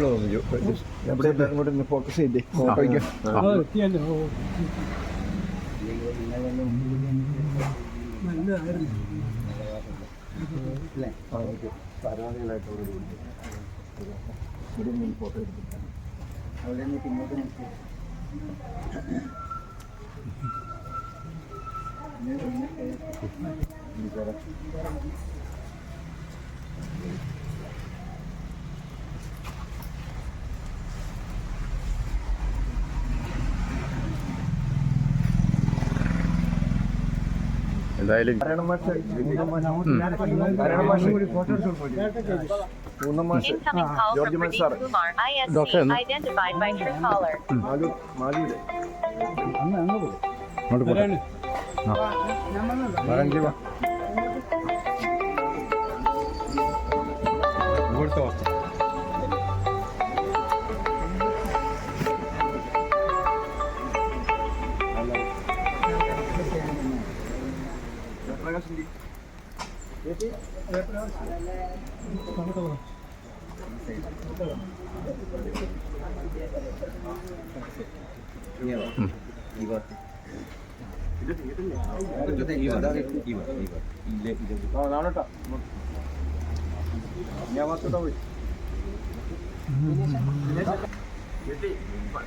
ഇപ്പോഴാ ഫോക്കസ് ചെയ്തേ അവിടെ നിന്ന് ഇങ്ങോട്ട് നോക്കി എന്തായാലും ഭരണമാഷ് identified by Truecaller. മാലു മാലിയുടെ അങ്ങോട്ട് പോട്ടെ ആ ഇവിടുത്തെ അവസ്ഥ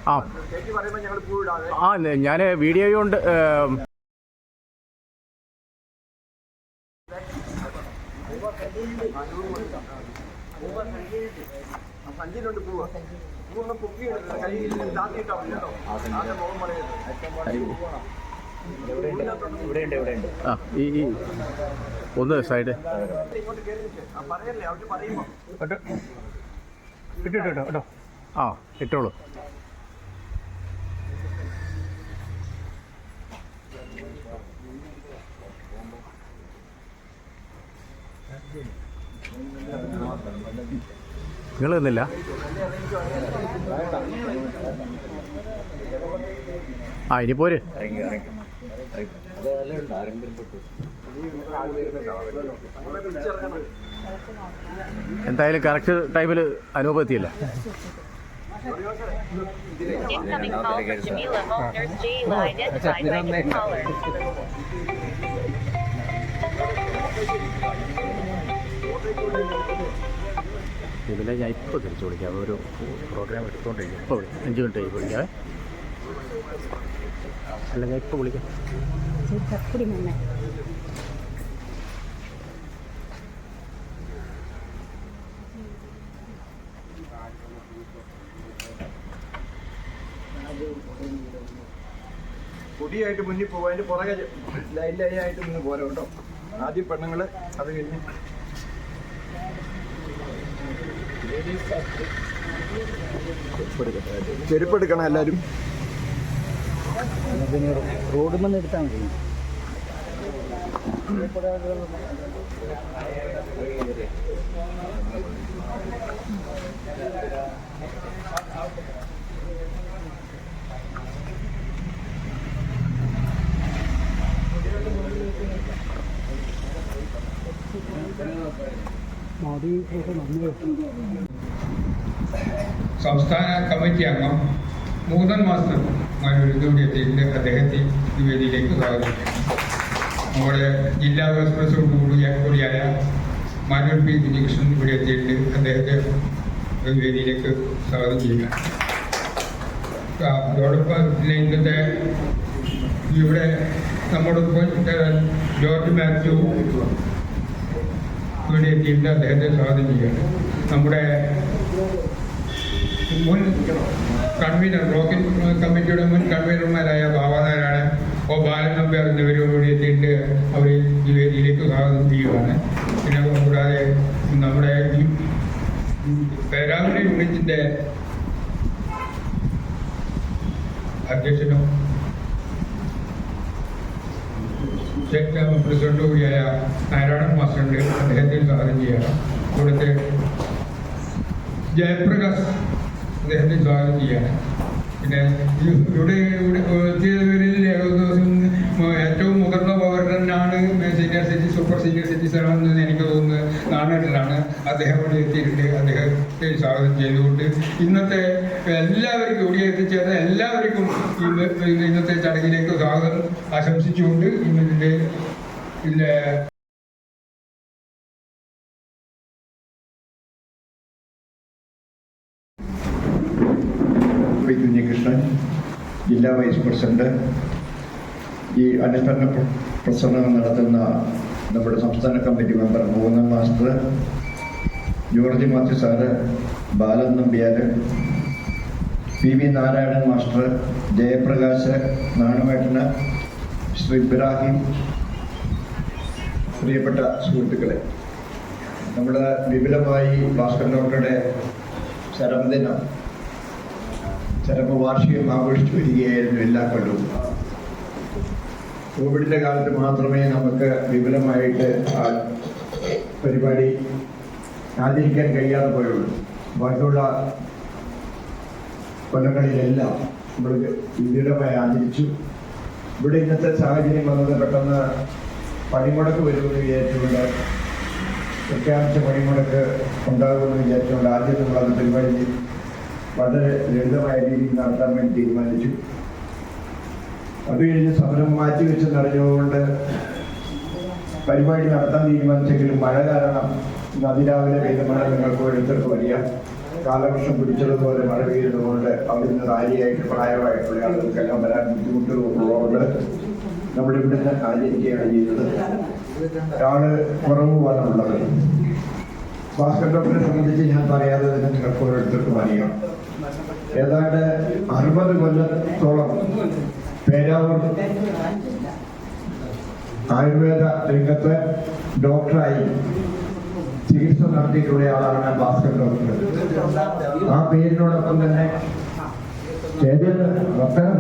ആ. ആ ഞാൻ വീഡിയോ കൊണ്ട് സഞ്ചിയിലുണ്ട് പൂവ് പൂവൊന്ന് പൊക്കി കയ്യിൽ താത്തിയിട്ടാ മതി കേട്ടോ ആദ്യം മുഖം പറയരുത് ആ ഈ ഈ ഒന്ന് സൈഡ് പറയല്ലേ അവർ പറയുമ്പോ. ഇട്ടോ കേട്ടോ ആ ഇട്ടോളൂ. നിങ്ങൾ നിന്നില്ല ആ ഇനി പോര് എന്തായാലും കറക്റ്റ് ടൈമിൽ അനുഭവത്തിയില്ല Incoming call from Jamila Nurse Jayla, identified by Truecaller. ഇതിലെ ഞാൻ ഇപ്പോൾ തിരിച്ചു വിളിക്കാം. ഒരു പ്രോഗ്രാം എടുത്തുകൊണ്ടിരിക്കും ഇപ്പോൾ വിളിക്കാം അഞ്ച് മിനിറ്റ് ആയി വിളിക്കാവേ അല്ല ഞാൻ ഇപ്പോൾ വിളിക്കാം. പൊടിയായിട്ട് മുന്നിൽ പോകും അതിന്റെ പുറകെ ലൈൻ ലൈനായിട്ട് നിന്ന് പോരാ കേട്ടോ. ആദ്യം പെണ്ണുങ്ങൾ അത് കഴിഞ്ഞ് ചെരുപ്പെടുക്കണം എല്ലാരും. റോഡ് വന്ന്. എടുത്താൽ മതി സംസ്ഥാന കമ്മിറ്റി അംഗം മൂന്നൻ മാസ്റ്റർ മാനൂരിലൂടെ എത്തിയിട്ട് അദ്ദേഹത്തെ വേദിയിലേക്ക് സ്വാഗതം. നമ്മുടെ ജില്ലാ വൈസ് പ്രസിഡന്റ് കൂടിയ കൂടിയായ മാനൂർ പി കുഞ്ഞികൃഷ്ണൻ ഇവിടെ എത്തിയിട്ട് അദ്ദേഹത്തെ വേദിയിലേക്ക് സ്വാഗതം ചെയ്യുക. അതോടൊപ്പം പിന്നെ ഇന്നത്തെ ഇവിടെ നമ്മോടൊപ്പം ജോർജ് മാത്യു ഇവിടെ എത്തിയിട്ട് അദ്ദേഹത്തെ സ്വാഗതം ചെയ്യുകയാണ്. നമ്മുടെ മുൻ കൺവീനർ ബ്ലോക്കിൻ കമ്മിറ്റിയുടെ മുൻ കൺവീനർമാരായ ബാബാനാരായണൻ ഒ ബാലൻ നമ്പ്യാർ എന്നിവരോട് എത്തിയിട്ട് അവർ ഈ വേദിയിലേക്ക് സ്വാഗതം ചെയ്യുകയാണ്. പിന്നെ കൂടാതെ നമ്മുടെ ഈ പേരാവൂർ യൂണിറ്റിന്റെ അധ്യക്ഷനും സ്റ്റേറ്റ് ഗ്രാമ പ്രസിഡന്റ് കൂടിയായ നാരായണൻ മാസ്റ്ററുണ്ട് അദ്ദേഹത്തെ സ്വാഗതം ചെയ്യുകയാണ്. ഇവിടുത്തെ ജയപ്രകാശ് അദ്ദേഹത്തെ സ്വാഗതം ചെയ്യാണ്. പിന്നെ ഇവിടെ ഇവിടെ എത്തിയവരിൽ ഏറ്റവും മുതിർന്ന പൗരനാണ് senior city super senior city ആണെന്ന് എനിക്ക് തോന്നുന്നത് നാണേട്ടനാണ് അദ്ദേഹം ഇവിടെ എത്തിയിട്ടുണ്ട്. അദ്ദേഹത്തെ സ്വാഗതം ചെയ്തുകൊണ്ട് ഇന്നത്തെ എല്ലാവർക്കും ഇവിടെ എത്തിച്ചേർന്ന എല്ലാവർക്കും ഇന്ന് ഇന്നത്തെ ചടങ്ങിലേക്ക് സ്വാഗതം ആശംസിച്ചുകൊണ്ട് ഇന്നിന്റെ ഇതിന്റെ പി കുഞ്ഞികൃഷ്ണൻ ജില്ലാ വൈസ് പ്രസിഡന്റ് ഈ അനുസ്മരണ പ്രസംഗം നടത്തുന്ന നമ്മുടെ സംസ്ഥാന കമ്മിറ്റി മെമ്പർ മൂന്നാം master George Mathew sir Balan Nambiar P V Narayanan master Jayaprakash നാണുമേട്ടന് Shri Ibrahim പ്രിയപ്പെട്ട സുഹൃത്തുക്കളെ നമ്മുടെ വിപുലമായി ഭാസ്കർ ഡോക്ടറുടെ ചരമദിനം ചരമവാർഷികം ആഘോഷിച്ചു വരികയായിരുന്നു എല്ലാ കൊല്ലവും. കോവിഡിന്റെ കാലത്ത് മാത്രമേ നമുക്ക് വിപുലമായിട്ട് ആ പരിപാടി ആചരിക്കാൻ കഴിയാതെ പോയുള്ളൂ. ബാക്കിയുള്ള കൊല്ലങ്ങളിലെല്ലാം നമ്മൾ വിപുലമായി ആചരിച്ചു. ഇവിടെ ഇന്നത്തെ സാഹചര്യം വന്നത് പെട്ടെന്ന് പണിമുടക്ക് വരുമെന്ന് വിചാരിച്ചുകൊണ്ട് പ്രഖ്യാപിച്ച പണിമുടക്ക് ഉണ്ടാകുമെന്ന് വിചാരിച്ചുകൊണ്ട് ആദ്യം നമ്മൾ അത് പരിപാടി വളരെ ലളിതമായ രീതിയിൽ നടത്താൻ വേണ്ടി തീരുമാനിച്ചു. അത് കഴിഞ്ഞ് സമരം മാറ്റി വെച്ച് അറിഞ്ഞുകൊണ്ട് പരിപാടി നടത്താൻ തീരുമാനിച്ചെങ്കിലും മഴ കാരണം ഇന്ന് അതിരാവിലെ പെയ്ത മഴ നിങ്ങൾക്ക് എടുത്തിട്ട് വലിയ കാലവർഷം പിടിച്ചതുപോലെ മഴ പെയ്തതുകൊണ്ട് അവിടുന്ന് റാലിയായിട്ട് പ്രായമായിട്ടുള്ള ആളുകൾക്കെല്ലാം വരാൻ ബുദ്ധിമുട്ട് ഉള്ളതുകൊണ്ട് നമ്മൾ ആചരിക്കുകയാണ് ചെയ്തത് ആൾ കുറവ് ഉള്ളത് ഭാസ്കർ ഡോക്ടറെ സംബന്ധിച്ച് ഞാൻ പറയാതെ തന്നെ നിങ്ങൾക്ക് ഓരോരുത്തർക്കും അറിയാം. ഏതാണ്ട് അറുപത് കൊല്ലത്തോളം പേരാവൂർ ആയുർവേദ രംഗത്ത് ഡോക്ടറായി ചികിത്സ നടത്തിയിട്ടുള്ള ആളാണ് ഭാസ്കർ ഡോക്ടർ. ആ പേരിനോടൊപ്പം തന്നെ സ്റ്റേജിൽ വർത്തനം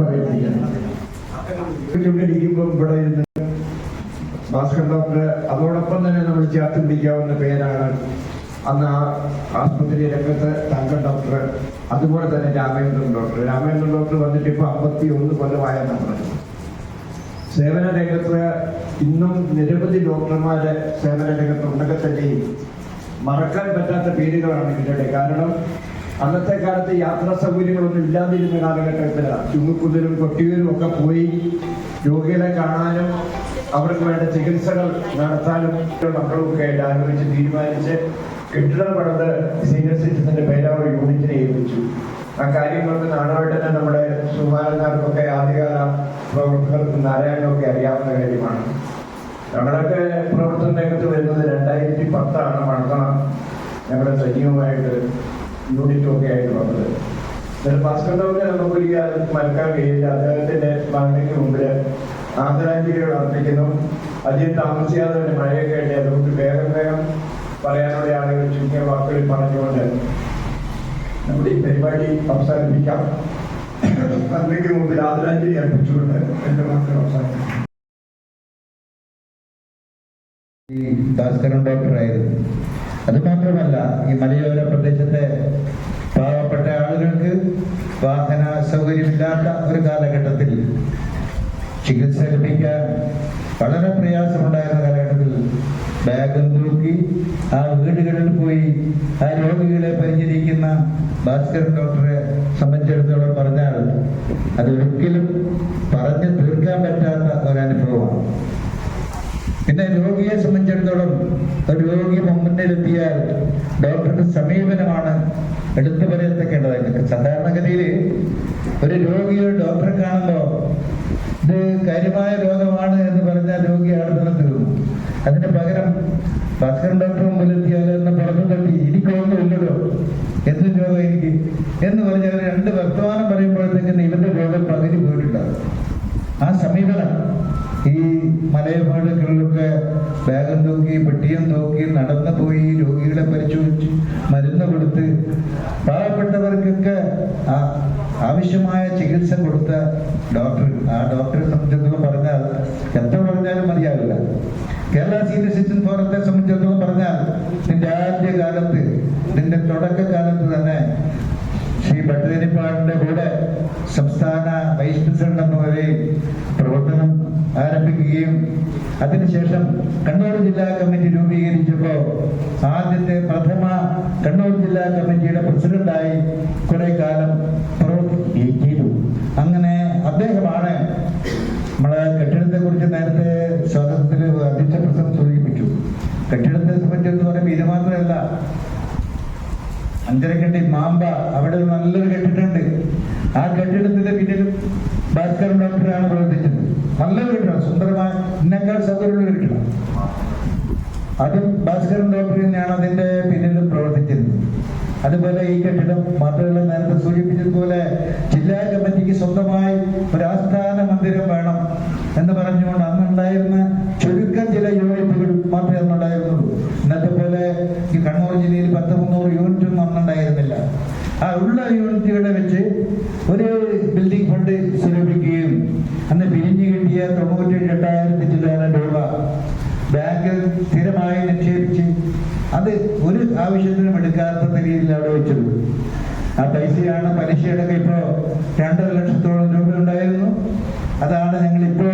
ഇരിക്കുമ്പോൾ ഇവിടെ ഇരുന്ന് ഭാസ്കർ ഡോക്ടർ അതോടൊപ്പം തന്നെ നമ്മൾ ചേർത്ത് പിടിക്കാവുന്ന പേരാണ് അന്ന് ആ ആസ്പത്രി രംഗത്ത് തങ്ക ഡോക്ടർ അതുപോലെ തന്നെ രാമേന്ദ്രൻ ഡോക്ടർ. രാമേന്ദ്രൻ ഡോക്ടർ വന്നിട്ട് ഇപ്പൊ അമ്പത്തി ഒന്ന് കൊല്ലമായെന്നാണ് പറഞ്ഞത്. സേവന രംഗത്ത് ഇന്നും നിരവധി ഡോക്ടർമാര് സേവന രംഗത്ത് ഉണ്ടെങ്കിൽ തന്നെയും മറക്കാൻ പറ്റാത്ത പേരുകളാണ് ഇവരുടെ കാരണം അന്നത്തെ കാലത്ത് യാത്രാ സൗകര്യങ്ങളൊന്നും ഇല്ലാതിരുന്ന കാലഘട്ടത്തിലാണ് ചുങ്ങുക്കുതിരും കൊട്ടിയൂരും ഒക്കെ പോയി രോഗികളെ കാണാനും അവർക്ക് വേണ്ട ചികിത്സകൾ നടത്താനും മക്കളും ഒക്കെ ആലോചിച്ച് തീരുമാനിച്ച് കെട്ടിടം പണിത് സീനിയർ സിറ്റിസന്റെ പേരാവർ യൂണിറ്റിനെ ഏൽപ്പിച്ചു. ആ കാര്യങ്ങൾക്ക് നാടുമായിട്ട് തന്നെ നമ്മുടെ സുമാരന്മാർക്കൊക്കെ ആദ്യകാല പ്രവർത്തകർക്ക് നാരായണനൊക്കെ അറിയാവുന്ന കാര്യമാണ്. ഞങ്ങളൊക്കെ പ്രവർത്തന രംഗത്ത് വരുന്നത് രണ്ടായിരത്തി പത്താണ് മണക്കണം ഞങ്ങളുടെ സജീവമായിട്ട് യൂണിറ്റൊക്കെ ഒക്കെ ആയിട്ട് വന്നത്. ഭാസ്കർ നമുക്ക് ഈ മലക്കാൻ കഴിയില്ല അദ്ദേഹത്തിന്റെ മകനയ്ക്ക് മുമ്പിൽ ആദരാഞ്ജലികൾ അർപ്പിക്കുന്നു. അധികം താമസിയാതെ മഴയൊക്കെ ഉണ്ട് അതുകൊണ്ട് വേഗം വേഗം പറയാനുള്ള ആളുകൾ ചുരുങ്ങിയ വാക്കുകളിൽ പറഞ്ഞുകൊണ്ട് നമ്മുടെ ഈ പരിപാടി അവസാനിപ്പിക്കാം. നന്ദിക്ക് മുമ്പിൽ ആദരാഞ്ജലി അർപ്പിച്ചുകൊണ്ട് എന്റെ വാക്കുകൾ അവസാനിപ്പിക്കും ഈ ഭാസ്കരൻ ഡോക്ടറായിരുന്നു. അത് മാത്രമല്ല ഈ മലയോര പ്രദേശത്തെ പാവപ്പെട്ട ആളുകൾക്ക് വാഹന സൗകര്യമില്ലാത്ത ഒരു കാലഘട്ടത്തിൽ ചികിത്സ ലഭിക്കാൻ വളരെ പ്രയാസമുണ്ടായിരുന്ന കാലഘട്ടത്തിൽ ആ വീടുകളിൽ പോയി ആ രോഗികളെ പരിചരിക്കുന്ന ഭാസ്കരൻ ഡോക്ടറെ സംബന്ധിച്ചിടത്തോളം പറഞ്ഞാൽ അതൊരിക്കലും പറഞ്ഞു തീർക്കാൻ പറ്റാത്ത ഒരനുഭവമാണ്. പിന്നെ രോഗിയെ സംബന്ധിച്ചിടത്തോളം ഒരു രോഗി മുന്നിലെത്തിയാൽ ഡോക്ടറുടെ സമീപനമാണ് എടുത്തു പറയത്തക്കേണ്ടതായിട്ട് സാധാരണഗതിയിൽ ഒരു രോഗിയെ ഡോക്ടറെ കാണുമ്പോൾ ഇത് കാര്യമായ രോഗമാണ് എന്ന് പറഞ്ഞാൽ രോഗി തന്നെ തീർന്നു അതിന് പകരം ഭാസ്കരൻ ഡോക്ടർ മുമ്പിലെത്തിയാൽ എന്ന് പറഞ്ഞു തട്ടി എനിക്കൊന്നുമില്ലല്ലോ എന്ത് രോഗം എനിക്ക്? എന്ന് പറഞ്ഞാൽ രണ്ട് വർത്തമാനം പറയുമ്പോഴത്തേക്കും ഇവന്റെ രോഗം പകുതി പോയിട്ടുണ്ടാകും ആ സമീപനം ഈ മലയപാടുകളിലൊക്കെ ബാഗും തൂക്കി പെട്ടിയും തൂക്കി നടന്നു പോയി രോഗികളെ പരിശോധിച്ച് മരുന്ന് കൊടുത്ത് പാവപ്പെട്ടവർക്കൊക്കെ ആവശ്യമായ ചികിത്സ കൊടുത്ത ഡോക്ടർ ആ ഡോക്ടറെ സംബന്ധിച്ചിടത്തോളം പറഞ്ഞാൽ എത്ര പറഞ്ഞാലും മതിയാവില്ല. കേരള സീനിയർ സിറ്റിസൺ ഫോറത്തെ സംബന്ധിച്ചിടത്തോളം പറഞ്ഞാൽ നിന്റെ ആദ്യ കാലത്ത് നിന്റെ തുടക്കകാലത്ത് തന്നെ ഭട്ടതിരിപ്പാടിന്റെ കൂടെ സംസ്ഥാന വൈസ് പ്രസിഡന്റ് എന്ന നിലയിൽ പ്രവർത്തനം ആരംഭിക്കുകയും അതിനുശേഷം കണ്ണൂർ ജില്ലാ കമ്മിറ്റി രൂപീകരിച്ചപ്പോൾ ആദ്യത്തെ പ്രഥമ കണ്ണൂർ ജില്ലാ കമ്മിറ്റിയുടെ പ്രസിഡന്റായി കുറെ കാലം പ്രവർത്തിക്കുകയും ചെയ്തു. അങ്ങനെ അദ്ദേഹമാണ് നമ്മളെ കെട്ടിടത്തെ കുറിച്ച് നേരത്തെ സ്വാതന്ത്ര്യത്തിൽ അധ്യക്ഷ പ്രസംഗം സൂചിപ്പിച്ചു കെട്ടിടത്തെ സംബന്ധിച്ചെന്ന് പറയുമ്പോൾ ഇത് മാത്രമല്ല അഞ്ചരക്കണ്ടി മാമ്പ അവിടെ ഒരു നല്ലൊരു കെട്ടിട്ടുണ്ട് ആ കെട്ടിടത്തിന്റെ പിന്നിൽ ഭാസ്കർ ഡോക്ടറാണ് പ്രവർത്തിച്ചത്. നല്ലൊരു കെട്ടിടം സുന്ദരമായ ഇന്നേക്കാൾ സൗകര്യമുള്ള കെട്ടിടം. അതും ഭാസ്കരൻ ഡോക്ടർ തന്നെയാണ് അതിന്റെ പിന്നിലും പ്രവർത്തിച്ചത് അതുപോലെ ഈ കെട്ടിടം മാത്രമല്ല നേരത്തെ സൂചിപ്പിച്ചതുപോലെ ജില്ലാ കമ്മിറ്റിക്ക് സ്വന്തമായി ഒരു ആസ്ഥാന മന്ദിരം വേണം എന്ന് പറഞ്ഞുകൊണ്ട് അന്നുണ്ടായിരുന്ന ചുരുക്കം ചില യൂണിറ്റുകൾ മാത്രമേ അന്നുണ്ടായിരുന്നുള്ളൂ ഇന്നത്തെ പോലെ ഈ കണ്ണൂർ ജില്ലയിൽ പത്ത് മുന്നൂറ് യൂണിറ്റ് അന്നുണ്ടായിരുന്നില്ല ആ ഉള്ള യൂണിറ്റുകളെ വെച്ച് ഒരു ബിൽഡിംഗ് ഫണ്ട് സ്വരൂപിക്കുകയും അന്ന് പിരിഞ്ഞു കിട്ടിയ തൊണ്ണൂറ്റി എട്ടായിരത്തി ചില്ലാന രൂപ ബാങ്കിൽ സ്ഥിരമായി നിക്ഷേപിച്ച് അത് ഒരു ആവശ്യത്തിനും എടുക്കാത്ത രീതിയിൽ അവിടെ വെച്ചത് ആ പൈസയാണ് പലിശയടക്കം ഇപ്പോ രണ്ടര ലക്ഷത്തോളം രൂപ ഉണ്ടായിരുന്നു. അതാണ് ഞങ്ങൾ ഇപ്പോ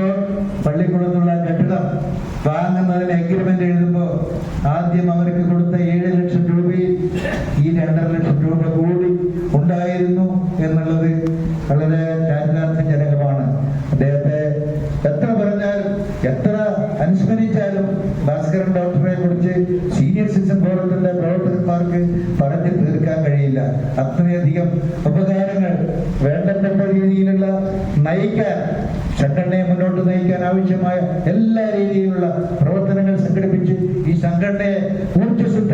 പള്ളിക്കുളത്തുള്ള കെട്ടിടം. വാങ്ങുന്നതിന് എഗ്രിമെന്റ് എഴുതുമ്പോൾ ആദ്യം അവർക്ക് കൊടുത്ത ഏഴ് ലക്ഷം രൂപയിൽ ഈ രണ്ടര ലക്ഷം രൂപ കൂടി ഉണ്ടായിരുന്നു എന്നുള്ളത് വളരെ ചാരിതാർത്ഥ്യജനകമാണ് അദ്ദേഹത്തെ എത്ര പറഞ്ഞാലും എത്ര അനുസ്മരിച്ചാലും ഭാസ്കരൻ ഡോക്ടറെ കുറിച്ച് ഫോറത്തിന്റെ പ്രവർത്തകന്മാർക്ക് പറഞ്ഞു തീർക്കാൻ കഴിയില്ല. അത്രയധികം ഉപകാരങ്ങൾ വേണ്ടപ്പെട്ട രീതിയിലുള്ള നയിക്കാൻ സംഘടനയെ മുന്നോട്ട് നയിക്കാൻ ആവശ്യമായ എല്ലാ രീതിയിലുള്ള പ്രവർത്തനങ്ങൾ സംഘടിപ്പിച്ച് ഈ സംഘടനയെ ഊർജസുറ്റ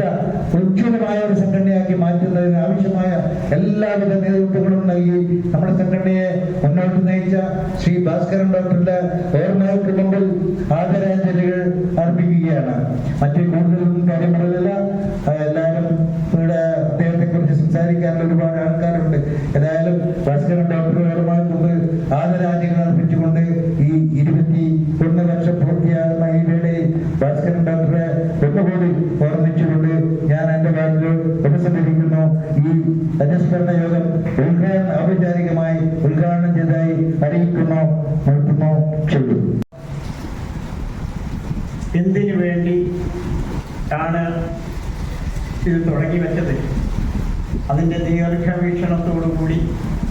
ഉജ്ജ്വലമായ ഒരു സംഘടനയാക്കി മാറ്റുന്നതിന് ആവശ്യമായ എല്ലാവിധ നേതൃത്വങ്ങളും നൽകി നമ്മുടെ സംഘടനയെ മുന്നോട്ട് നയിച്ച ശ്രീ ഭാസ്കരൻ ഡോക്ടറുടെ ഓർമ്മകൾക്ക് മുമ്പിൽ ആദരാഞ്ജലികൾ അർപ്പിക്കുകയാണ്. മറ്റു കൂടുതലൊന്നും കാര്യം എല്ലാവരും സംസാരിക്കാനുള്ള ഒരുപാട് ആൾക്കാരുണ്ട്. ഏതായാലും ഭാസ്കരൻ ഡോക്ടർ ഓർമ്മകൾക്ക് മുമ്പിൽ ആദരാഞ്ജലികൾ അർപ്പിച്ചുകൊണ്ട് ഈ ഇരുപത്തി ഒന്ന് വർഷം പൂർത്തിയാകുന്ന ഈ വേളയിൽ ഭാസ്കരൻ ഡോക്ടറെ ഒന്നുകൂടി ഓർമ്മിച്ചുകൊണ്ട് ഞാൻ എന്റെ വാക്കിൽ ഉപസംഹരിക്കുന്നു. ഈ അനുസ്മരണ യോഗം ഉദ്ഘാടനം ഔപചാരികമായി ഉദ്ഘാടനം ചെയ്തായി അറിയിക്കുന്നു. നിർത്തുന്നു. ചെയ്തു എന്തിനു വേണ്ടി ആണ് ഇത് തുടങ്ങി വെച്ചത്? അതിന്റെ ദീർഘവീക്ഷണത്തോടുകൂടി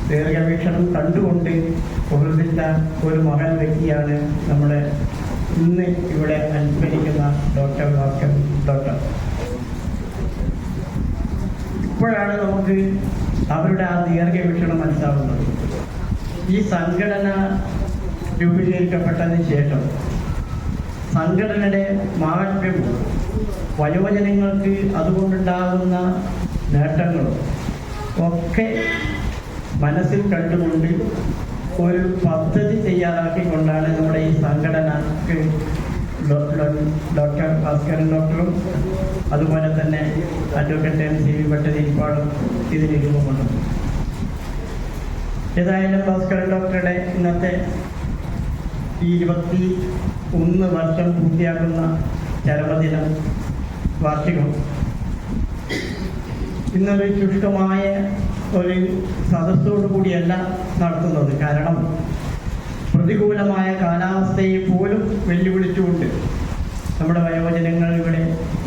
ദീർഘവീക്ഷണം കണ്ടുകൊണ്ട് പ്രവർത്തിച്ച ഒരു മകൻ വ്യക്തിയാണ് നമ്മുടെ ഇന്ന് ഇവിടെ അനുസ്മരിക്കുന്ന ഡോക്ടർ ഭാസ്കർ ഡോക്ടർ ഇപ്പോഴാണ് നമുക്ക് അവരുടെ ആ ദീർഘവീക്ഷണം മനസ്സിലാവുന്നത്. ഈ സംഘടന രൂപീകരിക്കപ്പെട്ടതിന് ശേഷം സംഘടനയുടെ മാറ്റം വയോജനങ്ങൾക്ക് അതുകൊണ്ടുണ്ടാകുന്ന നേട്ടങ്ങളും ഒക്കെ മനസ്സിൽ കണ്ടുകൊണ്ട് ഒരു പദ്ധതി തയ്യാറാക്കിക്കൊണ്ടാണ് നമ്മുടെ ഈ സംഘടനക്ക് ഡോക്ടർ ഭാസ്കരൻ ഡോക്ടറും അതുപോലെ തന്നെ അഡ്വക്കേറ്റ് എം സി വി ഭട്ടതിരിപ്പാടും ഇതിന് രൂപമുണ്ട് ഏതായാലും ഭാസ്കരൻ ഡോക്ടറുടെ ഇന്നത്തെ ഇരുപത്തി ഒന്ന് വർഷം പൂർത്തിയാക്കുന്ന ചരമദിനം വാർഷികം ഇന്നൊരു ശുഷ്കമായ ഒരു സദസ്സോടു കൂടിയല്ല നടത്തുന്നത്. കാരണം പ്രതികൂലമായ കാലാവസ്ഥയെ പോലും വെല്ലുവിളിച്ചുകൊണ്ട് നമ്മുടെ വയോജനങ്ങൾ ഇവിടെ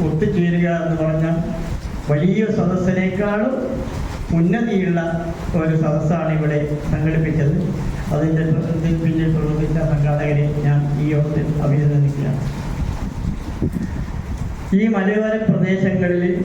ഒത്തുചേരുക എന്ന് പറഞ്ഞാൽ വലിയ സദസ്സിനേക്കാളും ഉന്നതിയുള്ള ഒരു സദസ്സാണ് ഇവിടെ സംഘടിപ്പിച്ചത്. അതിന്റെ പിന്നിൽ പ്രവർത്തിച്ച സംഘാടകരെ ഞാൻ ഈ യോഗത്തിൽ അഭിനന്ദിക്കുകയാണ്. ഈ മലയോര പ്രദേശങ്ങളിൽ